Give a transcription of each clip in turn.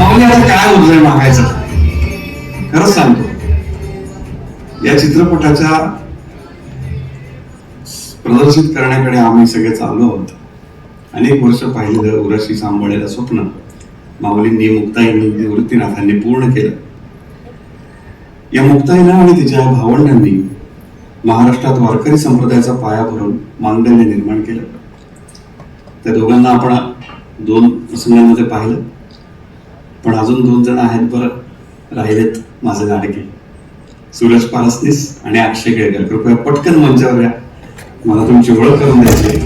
माऊली काय उजळे मागायचं? खरंच सांगतो. या चित्रपटाच्या प्रदर्शित करण्याकडे आम्ही सगळे चाललो आहोत. अनेक वर्ष पाहिलेलं उराशी सांभाळलेलं स्वप्न माऊलींनी मुक्ताईंनी निवृत्तीनाथांनी पूर्ण केलं. या मुक्ताईनं आणि तिच्या भावंडांनी महाराष्ट्रात वारकरी संप्रदायाचा पाया भरून मांगल्य निर्माण केलं. त्या दोघांना आपण दोन प्रसंगांमध्ये पाहिलं. पण अजून दोन जण आहेत बरं. राहिलेत माझे लाडके सूरज पारसनीस आणि अक्षय केळकर. कृपया पटकन मंचावर या. मला तुमची ओळख करून द्यायची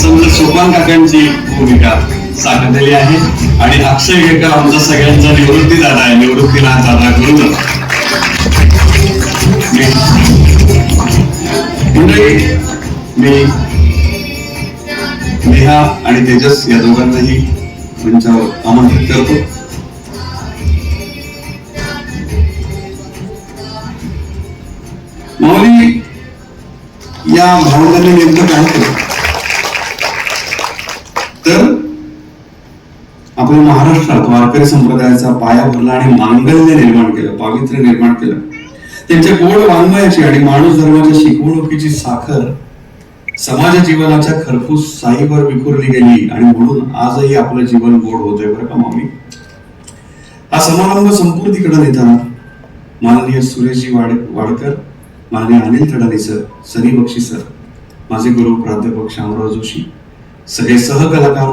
समजा सोपान काकांची भूमिका साकारलेली आहे. आणि अक्षय केळकर आमचा सगळ्यांचा निवृत्ती दादा आहे. निवृत्तीला दादा गुरुदादा मंडळी मी नेहा आणि तेजस या दोघांनाही मंचावर आमंत्रित करतो. माऊली या भावनांनी नेमकं काय केलं? तर आपल्या महाराष्ट्रात वारकरी संप्रदायाचा पाया भरला आणि मांगल्य निर्माण केलं पावित्र्य निर्माण केलं. त्यांच्या गोड वाङ्मयाची आणि माणूस धर्माच्या शिकवणुकीची साखर समाज जीवनाच्या खरपूस साईवर विखुरली गेली आणि म्हणून आजही आपलं जीवन गोड होतंय बरं का मामी? हा समारंभ संपूर्तीकडे नेताना. माननीय सुरेशजी वाड वाडकर माननीय अनिल थडानी सर सनी बक्षी सर माझे गुरु प्राध्यापक श्यामराव जोशी सगळे सहकलाकार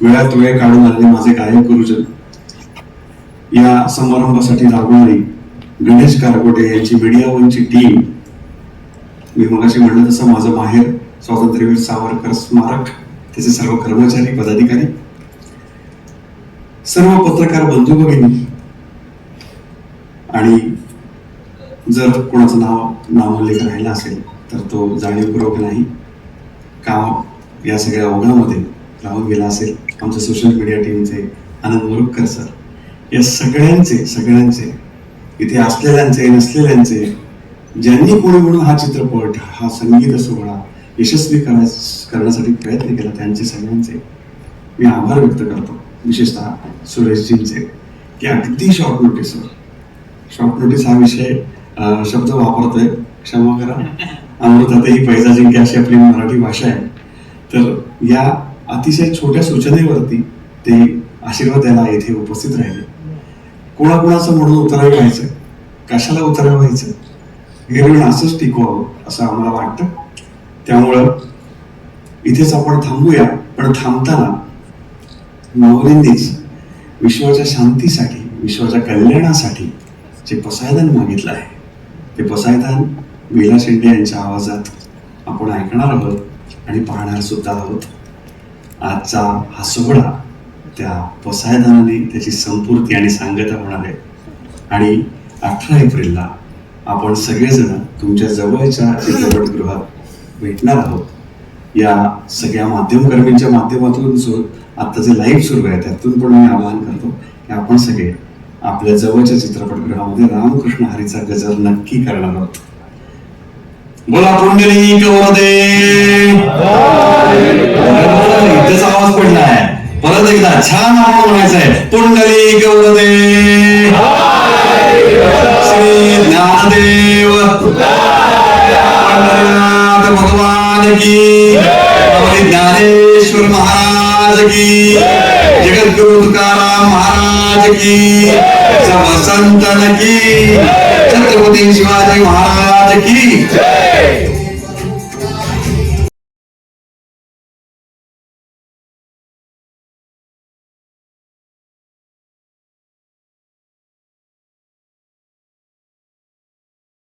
वेळात वेळ काढून आलेले माझे गायक गुरुजन. या समारंभासाठी लागणारी गणेश कारकोटे यांची मीडिया वनची टीम मी मगाशी म्हणलं तसं माझं माहेर स्वातंत्र्यवीर सावरकर स्मारक त्याचे सर्व कर्मचारी पदाधिकारी सर्व पत्रकार बंधू भगिनी आणि जर कोणाचं नाव नामोल्लेख राहिला असेल तर तो जाणीवपूर्वक नाही. काम या सगळ्या ओघामध्ये राहून गेला असेल? आमच्या सोशल मीडिया टीमचे आनंद मुरुककर सर या सगळ्यांचे सगळ्यांचे इथे असलेल्यांचे नसलेल्यांचे ज्यांनी कोणी म्हणून हा चित्रपट हा संगीत सोहळा यशस्वी करा करण्यासाठी प्रयत्न केला त्यांचे सगळ्यांचे मी आभार व्यक्त करतो. विशेषतः सुरेशजींचे. की अगदी शॉर्ट नोटीसवर शॉर्ट नोटीस हा विषय शब्द वापरतोय. क्षमा करा. अमृतातही पैजा जिंके अशी आपली मराठी भाषा आहे. तर या अतिशय छोट्या सूचनेवरती ते आशीर्वाद द्यायला येथे उपस्थित राहिले. कोणाकोणाचं म्हणून उतरावे व्हायचं? कशाला उतरावे व्हायचं? गिरवण असंच टिकवावं असं आम्हाला वाटतं. त्यामुळं इथेच आपण थांबूया. पण थांबताना माऊलींनीच विश्वाच्या शांतीसाठी विश्वाच्या कल्याणासाठी जे पसायदान मागितलं आहे ते पसायदान विला शिंदे यांच्या आवाजात आपण ऐकणार आहोत आणि पाहणार सुद्धा आहोत. आजचा हा सोहळा त्या पसायदानाने त्याची संपूर्ती आणि सांगता होणार आहे. आणि अठरा एप्रिलला आपण सगळेजण तुमच्या जवळच्या चित्रपटगृहात भेटणार आहोत. या सगळ्या माध्यमकर्मींच्या माध्यमातून जो आता जे लाईव्ह सुरू आहे त्यातून पण मी आवाहन करतो की आपण सगळे आपल्या जवळच्या चित्रपटगृहामध्ये रामकृष्ण हरीचा गजर नक्की करणार आहोत. बोला पुंडली मध्ये इथेच आवाज पडला आहे परत एकदा छान आवाज म्हणायचा आहे. पुंडलिक गौरदे श्री ज्ञानदेव भगवान की। श्री ज्ञानेश्वर महाराज की। जगद्गुरु तुकाराम महाराज की। सर्व संतन की। छत्रपती शिवाजी महाराज की।